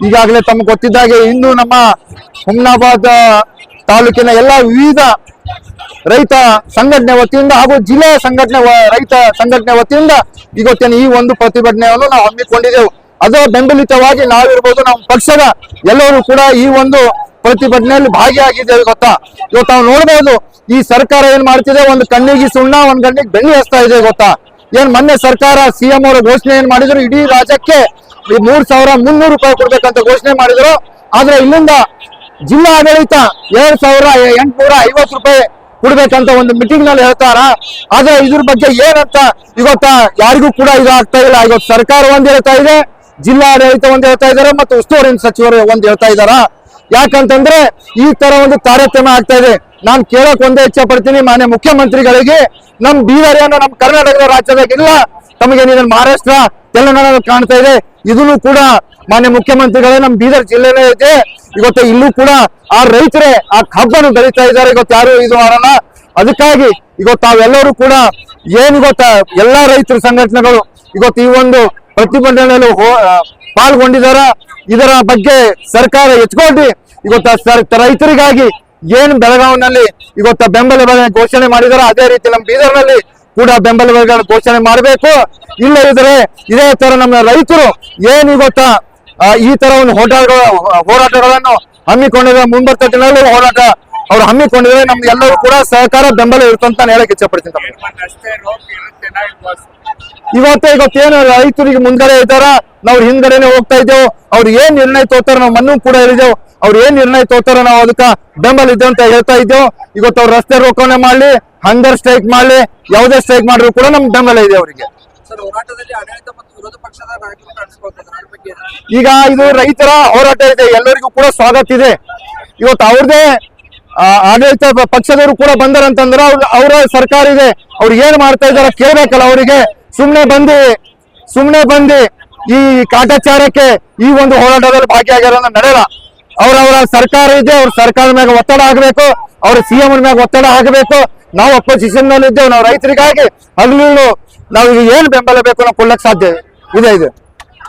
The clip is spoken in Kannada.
ಈಗಾಗಲೇ ತಮ್ಗೆ ಗೊತ್ತಿದ್ದಾಗೆ ಇಂದು ನಮ್ಮ ಹುಮ್ನಾಬಾದ್ ತಾಲೂಕಿನ ಎಲ್ಲ ವಿವಿಧ ರೈತ ಸಂಘಟನೆ ವತಿಯಿಂದ ಹಾಗೂ ಜಿಲ್ಲೆಯ ಸಂಘಟನೆ ರೈತ ಸಂಘಟನೆ ವತಿಯಿಂದ ಇವತ್ತಿನ ಈ ಒಂದು ಪ್ರತಿಭಟನೆಯನ್ನು ನಾವು ಹಮ್ಮಿಕೊಂಡಿದ್ದೆವು. ಅದರ ಬೆಂಬಲಿತವಾಗಿ ನಾವಿರ್ಬೋದು, ನಮ್ಮ ಪಕ್ಷದ ಎಲ್ಲರೂ ಕೂಡ ಈ ಒಂದು ಪ್ರತಿಭಟನೆಯಲ್ಲಿ ಭಾಗಿಯಾಗಿದ್ದೇವೆ ಗೊತ್ತಾ? ಇವತ್ತು ನಾವು ನೋಡ್ಬೋದು, ಈ ಸರ್ಕಾರ ಏನ್ ಮಾಡ್ತಿದೆ? ಒಂದು ಕಣ್ಣಿಗೆ ಸುಣ್ಣ, ಒಂದ್ ಕಣ್ಣಿಗೆ ಬೆಳ್ಳಿ ಹಚ್ತಾ ಇದೆ ಗೊತ್ತಾ? ಏನ್ ಮೊನ್ನೆ ಸರ್ಕಾರ ಸಿಎಂ ಅವರು ಘೋಷಣೆ ಏನ್ ಮಾಡಿದ್ರು? ಇಡೀ ರಾಜ್ಯಕ್ಕೆ ಮೂರ್ ಸಾವಿರ ಮುನ್ನೂರು ರೂಪಾಯಿ ಕೊಡ್ಬೇಕಂತ ಘೋಷಣೆ ಮಾಡಿದ್ರು. ಆದ್ರೆ ಇಲ್ಲಿಂದ ಜಿಲ್ಲಾ ಆಡಳಿತ ಎರಡ್ ಸಾವಿರ ಎಂಟ್ನೂರ ಐವತ್ತು ರೂಪಾಯಿ ಕೊಡ್ಬೇಕಂತ ಒಂದು ಮೀಟಿಂಗ್ನಲ್ಲಿ ಹೇಳ್ತಾರ. ಆದ್ರೆ ಇದ್ರ ಬಗ್ಗೆ ಏನಂತ ಇವತ್ತ ಯಾರಿಗೂ ಕೂಡ ಇದು ಆಗ್ತಾ ಇಲ್ಲ. ಇವತ್ತು ಸರ್ಕಾರ ಒಂದ್ ಹೇಳ್ತಾ ಇದೆ, ಜಿಲ್ಲಾ ಆಡಳಿತ ಒಂದ್ ಹೇಳ್ತಾ ಇದಾರೆ ಮತ್ತು ಉಸ್ತುವಾರಿ ಸಚಿವರು ಒಂದ್ ಹೇಳ್ತಾ ಇದಾರ. ಯಾಕಂತಂದ್ರೆ ಈ ತರ ಒಂದು ತಾರತಮ್ಯ ಆಗ್ತಾ ಇದೆ. ನಾನ್ ಕೇಳಕ್ ಒಂದೇ ಇಚ್ಛೆ ಪಡ್ತೀನಿ ಮಾನ್ಯ ಮುಖ್ಯಮಂತ್ರಿಗಳಿಗೆ, ನಮ್ ಬೀದರ್ ಏನೋ ನಮ್ ಕರ್ನಾಟಕದ ರಾಜ್ಯದಾಗ ಇಲ್ಲ ತಮಗೆ ಮಹಾರಾಷ್ಟ್ರ ತೆಲಂಗಾಣ ಕಾಣ್ತಾ ಇದೆ. ಇದನ್ನು ಕೂಡ ಮಾನ್ಯ ಮುಖ್ಯಮಂತ್ರಿಗಳೇ ನಮ್ಮ ಬೀದರ್ ಜಿಲ್ಲೆನೇ ಐತೆ. ಇವತ್ತು ಇಲ್ಲೂ ಕೂಡ ಆ ರೈತರೇ ಆ ಕಬ್ಬನ್ನು ಬೆಳೀತಾ ಇದ್ದಾರೆ. ಇವತ್ತು ಯಾರು ಇದು ಮಾಡಲ್ಲ? ಅದಕ್ಕಾಗಿ ಇವತ್ತು ತಾವೆಲ್ಲರೂ ಕೂಡ ಏನು ಗೊತ್ತಾ ಎಲ್ಲಾ ರೈತರ ಸಂಘಟನೆಗಳು ಇವತ್ತು ಈ ಒಂದು ಪ್ರತಿಭಟನೆಯಲ್ಲಿ ಪಾಲ್ಗೊಂಡಿದ್ದಾರೆ? ಪಾಲ್ಗೊಂಡಿದಾರ ಇದರ ಬಗ್ಗೆ ಸರ್ಕಾರ ಎಚ್ಕೊಂಡು ಇವತ್ತು ರೈತರಿಗಾಗಿ ಏನು ಬೆಳಗಾವಿನಲ್ಲಿ ಇವತ್ತು ಬೆಂಬಲ ಬೆಲೆ ಘೋಷಣೆ ಮಾಡಿದಾರ ಅದೇ ರೀತಿ ನಮ್ಮ ಬೀದರ್ನಲ್ಲಿ ಕೂಡ ಬೆಂಬಲ ಬೆಲೆಗಳ ಘೋಷಣೆ ಮಾಡಬೇಕು. ಇಲ್ಲ ಇದ್ರೆ ಇದೇ ತರ ನಮ್ಮ ರೈತರು ಏನು ಗೊತ್ತಾ? ಈ ತರ ಒಂದು ಹೋರಾಟಗಳ ಹೋರಾಟಗಳನ್ನು ಹಮ್ಮಿಕೊಂಡಿದ್ರೆ ಮುಂಬರ್ತ ದಿನಗಳಲ್ಲಿ ಹೋರಾಟ ಅವ್ರು ಹಮ್ಮಿಕೊಂಡಿದ್ರೆ ನಮ್ಗೆ ಎಲ್ಲರೂ ಕೂಡ ಸಹಕಾರ ಬೆಂಬಲ ಇರುತ್ತೆ ನಾನು ಹೇಳಕ್ ಇಚ್ಛಪಡ್ತೀನಿ ಇವತ್ತೇ ಇವತ್ತೇನು ರೈತರಿಗೆ ಮುಂದೆ ಇದ್ದಾರ? ನಾವು ಹಿಂದಡೆನೆ ಹೋಗ್ತಾ ಇದ್ದೇವೆ. ಅವ್ರು ಏನ್ ನಿರ್ಣಯ ತೋತಾರ ನಾವು ಮಣ್ಣು ಕೂಡ ಹೇಳಿದೆವು ಅವ್ರು ಏನ್ ನಿರ್ಣಯ ತೋತಾರ ನಾವು ಅದಕ್ಕ ಬೆಂಬಲ ಇದ್ದೇವೆ ಅಂತ ಹೇಳ್ತಾ ಇದ್ದೇವೆ. ಇವತ್ತು ಅವ್ರು ರಸ್ತೆ ರೋಕೋನೆ ಮಾಡ್ಲಿ ಹಂಗರ್ ಸ್ಟ್ರೈಕ್ ಮಾಡ್ಲಿ ಯಾವುದೇ ಸ್ಟ್ರೈಕ್ ಮಾಡಿದ್ರು ಕೂಡ ನಮ್ ಬೆಂಬಲ ಇದೆ ಅವರಿಗೆ. ಈಗ ಇದು ರೈತರ ಹೋರಾಟ ಇದೆ ಎಲ್ಲರಿಗೂ ಕೂಡ ಸ್ವಾಗತ ಇದೆ. ಇವತ್ತು ಅವ್ರದೇ ಆಡಳಿತ ಪಕ್ಷದವರು ಕೂಡ ಬಂದಾರಂತಂದ್ರೆ ಅವ್ರ ಅವರ ಸರ್ಕಾರ ಇದೆ. ಅವ್ರು ಏನ್ ಮಾಡ್ತಾ ಇದಾರೆ ಕೇಳ್ಬೇಕಲ್ಲ ಅವರಿಗೆ. ಸುಮ್ನೆ ಬಂದು ಸುಮ್ನೆ ಬಂದು ಈ ಕಾಟಾಚಾರಕ್ಕೆ ಈ ಒಂದು ಹೋರಾಟದಲ್ಲಿ ಭಾಗಿಯಾಗಿರೋದನ್ನ ನಡೆಯಲ್ಲ. ಅವ್ರವರ ಸರ್ಕಾರ ಇದೆ, ಅವ್ರ ಸರ್ಕಾರದ ಮ್ಯಾಗ ಒತ್ತಡ ಆಗಬೇಕು ಅವ್ರ ಸಿ ಎಂ ಮ್ಯಾಗ ಒತ್ತಡ ಆಗಬೇಕು ನಾವು ಅಪೋಸಿಷನ್ನಲ್ಲಿ ಇದ್ದೇವೆ ನಾವು ರೈತರಿಗಾಗಿ ಹಗಲು ನಾವು ಏನ್ ಬೆಂಬಲ ಬೇಕು ನಾವು ಕೊಡ್ಲಕ್ ಸಾಧ್ಯ ಇದೆ ಇದೆ.